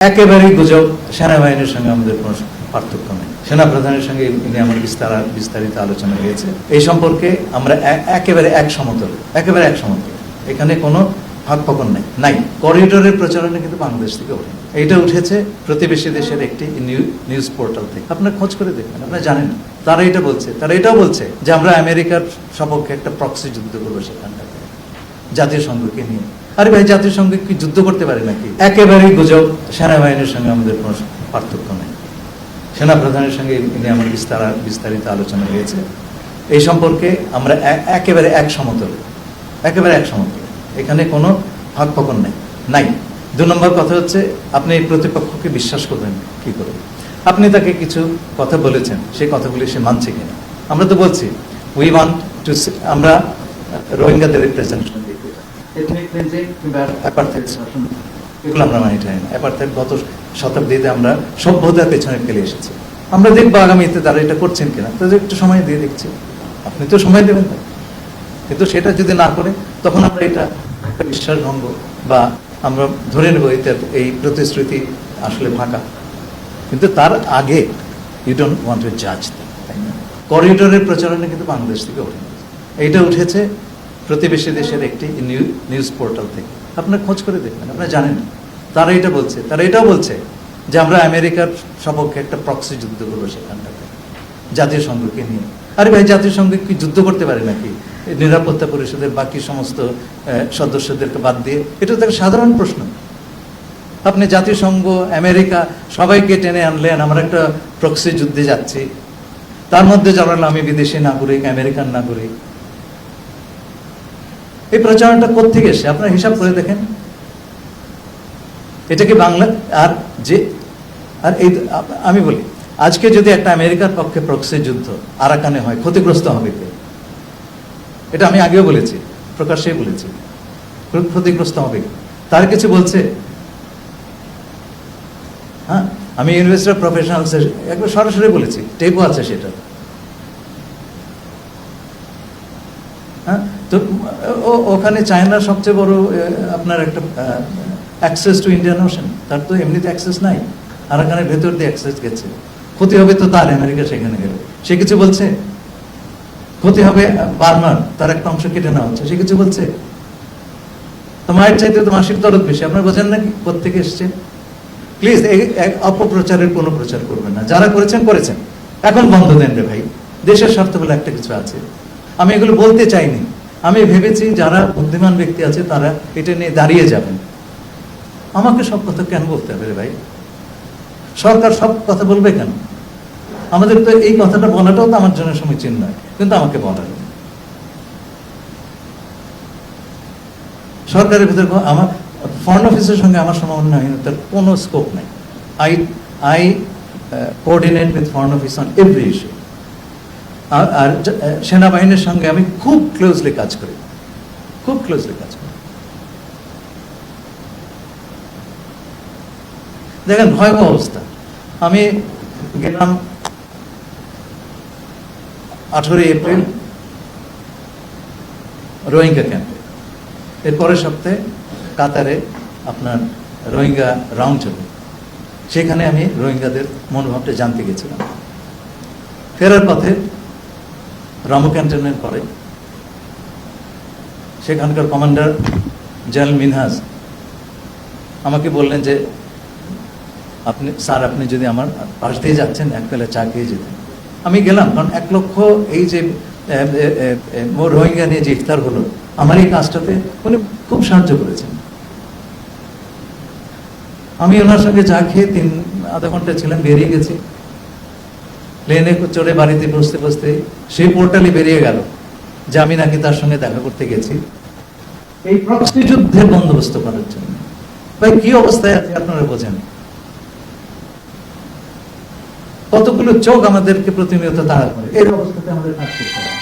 একেবারেই গুজব। সেনাবাহিনীর সঙ্গে আমাদের কোনো পার্থক্য নেই। সেনাপ্রধানের সঙ্গে আমার বিস্তার, বিস্তারিত আলোচনা হয়েছে। এই সম্পর্কে আমরা একেবারে এক সমতল, একেবারে এক সমতল। এখানে কোনো ফাঁক ফকন নাই। নাই। করিডোরের প্রচারণা কিন্তু বাংলাদেশ থেকে ওঠে। এইটা উঠেছে প্রতিবেশী দেশের একটি নিউ- নিউজ পোর্টাল থেকে। আপনার খোঁজ করে দেখবেন। আপনারা জানেন। তারা এটা বলছে। তারা এটাও বলছে যে আমরা আমেরিকার সপক্ষে একটা প্রক্সি যুদ্ধ করব সেখানটাতে। জাতীয় সংঘকে নিয়ে। আরে ভাই জাতীয় সংঘ কি যুদ্ধ করতে পারে নাকি? একেবারেই গুজব। সেনাবাহিনীর সঙ্গে আমাদের কোনো পার্থক্য নেই। সেনাপ্রধানের সঙ্গে আমার বিস্তার বিস্তারিত আলোচনা হয়েছে। এই সম্পর্কে আমরা একেবারে এক সমতল। একেবারে এক সমতল। এখানে কোনো ফাঁক ফকন নেই। নাই। দু নম্বর কথা হচ্ছে আপনি এই প্রতিপক্ষকে বিশ্বাস করবেন কি করে? আপনি তাকে কিছু কথা বলেছেন সেই কথাগুলি সে মানছে কিনা? আমরা তো বলছি উই ওয়ান্ট টু আমরা রোহিঙ্গাদের রিপ্রেজেন্টেশন দিতে আমরা মানি টাই না অ্যাপার্থাইড গত শতাব্দীতে আমরা সভ্যতার পেছনে ফেলে এসেছি। আমরা দেখব আগামীতে তারা এটা করছেন কিনা। তাদের একটু সময় দিয়ে দেখছি। আপনি তো সময় দেবেন না। কিন্তু সেটা যদি না করে, তখন আমরা এটা একটা বিশ্বাসভঙ্গ বা আমরা ধরে নেব এই প্রতিশ্রুতি আসলে ফাঁকা। কিন্তু তার আগে ইউ ডোন্ট ওয়ান্ট টু জাজ করিডোরের প্রচারণা কিন্তু বাংলাদেশ থেকে ওঠে এইটা উঠেছে প্রতিবেশী দেশের একটি নিউ- নিউজ পোর্টাল থেকে। আপনার খোঁজ করে দেখবেন, আপনারা জানেন। তারা এটা বলছে, তারা এটাও বলছে যে আমরা আমেরিকার সপক্ষে একটা প্রক্সি যুদ্ধ করব সেখানটাতে, জাতীয় সংঘকে নিয়ে। আরে ভাই, জাতীয় সংঘ কি যুদ্ধ করতে পারে নাকি? নিরাপত্তা পরিষদের বাকি সমস্ত সদস্যদেরকে বাদ দিয়ে, এটা তো একটা সাধারণ প্রশ্ন। আপনি জাতিসংঘ আমেরিকা, সবাইকে টেনে আনলেন, আমরা একটা প্রক্সি যুদ্ধে যাচ্ছি। তার মধ্যে জানালো আমি বিদেশি নাগরিক, আমেরিকান নাগরিক। এই প্রচারণটা কোথেকে এসে আপনারা হিসাব করে দেখেন। এটা কি বাংলা? আর যে, আর এই, আমি বলি, আজকে যদি একটা আমেরিকার পক্ষে প্রক্সি যুদ্ধ আরাকানে হয়, ক্ষতিগ্রস্ত হবে কে? এটা আমি আগেও বলেছি, প্রকাশ্যেই বলেছি। ক্ষতিগ্রস্ত হবে? তার কিছু বলছে? হ্যাঁ? আমি ইউনিভার্সিটি অফ প্রফেশনালস একবার সরাসরি বলেছি টেপও আছে সেটা। হ্যাঁ? তো ওখানে চায়নার সবচেয়ে বড় আপনার একটা অ্যাক্সেস টু ইন্ডিয়ান ওশন তার তো এমনিতে অ্যাক্সেস নাই। আরাকানের ভেতর দিয়ে অ্যাক্সেস গেছে। ক্ষতি হবে তো তার, আমেরিকা সেখানে গেলে। সে কিছু বলছে? ক্ষতি হবে বার্মার, তার একটা অংশ কেটে নেওয়া হচ্ছে। সে কিছু বলছে? তো মায়ের চাইতে তো মাসির দরদ বেশি। আপনার বোঝেন না কি কোথেকে এসছে প্লিজ অপপ্রচারের কোনো প্রচার করবেন না। যারা করেছেন করেছেন। এখন বন্ধ দেন রে ভাই। দেশের স্বার্থ বলে একটা কিছু আছে। আমি এগুলো বলতে চাইনি। আমি ভেবেছি যারা বুদ্ধিমান ব্যক্তি আছে, তারা এটা নিয়ে দাঁড়িয়ে যাবেন। আমাকে সব কথা কেন বলতে হবে ভাই? সরকার সব কথা বলবে কেন? আমাদের তো এই কথাটা বলাটাও তো আমার জন্য সমীচীন নয়, কিন্তু আমাকে বলার সরকারের ভিতরে আমার ফরেন অফিসের সঙ্গে আমার সমন্বয়হীনতার কোনো স্কোপ নাই। I I coordinate with foreign office on every issue আর সেনাবাহিনীর সঙ্গে আমি খুব ক্লোজলি কাজ করি। খুব ক্লোজলি কাজ করি। দেখেন, ভয়াবহ অবস্থা। আমি গেলাম আঠেরোই এপ্রিল রোহিঙ্গা ক্যাম্পে। এর পরের সপ্তাহে কাতারে আপনার রোহিঙ্গা রাউন্ড হবে সেখানে আমি রোহিঙ্গাদের মনোভাবটা জানতে গেছিলাম। ফেরার পথে রামু ক্যান্টনের পরে সেখানকার কমান্ডার জেনারেল মিনহাজ আমাকে বললেন যে, আপনি, স্যার, আপনি যদি আমার পাশ দিয়ে যাচ্ছেন, এক বেলা চা খেয়ে যেতেন আমি গেলাম, কারণ এক লক্ষ এই যে রোহিঙ্গা নিয়ে যে ইফতার হলো, আমার এই কাজটাতে উনি খুব সাহায্য করেছেন। আমি ওনার সঙ্গে চা খেয়ে তিন, আধা ঘণ্টা ছিলাম, বেরিয়ে গেছি। প্লেনে চড়ে বাড়িতে বসতে বসতে সেই পোর্টালে বেরিয়ে গেল যে আমি নাকি তার সঙ্গে দেখা করতে গেছি। এই প্রক্সি যুদ্ধের বন্দোবস্ত করার জন্য। ভাই, কি অবস্থায় আছে আপনারা বোঝেন? কতগুলো চোখ আমাদেরকে প্রতিনিয়ত তাড়া করে। এই অবস্থাতে আমাদের কাজ করতে হবে।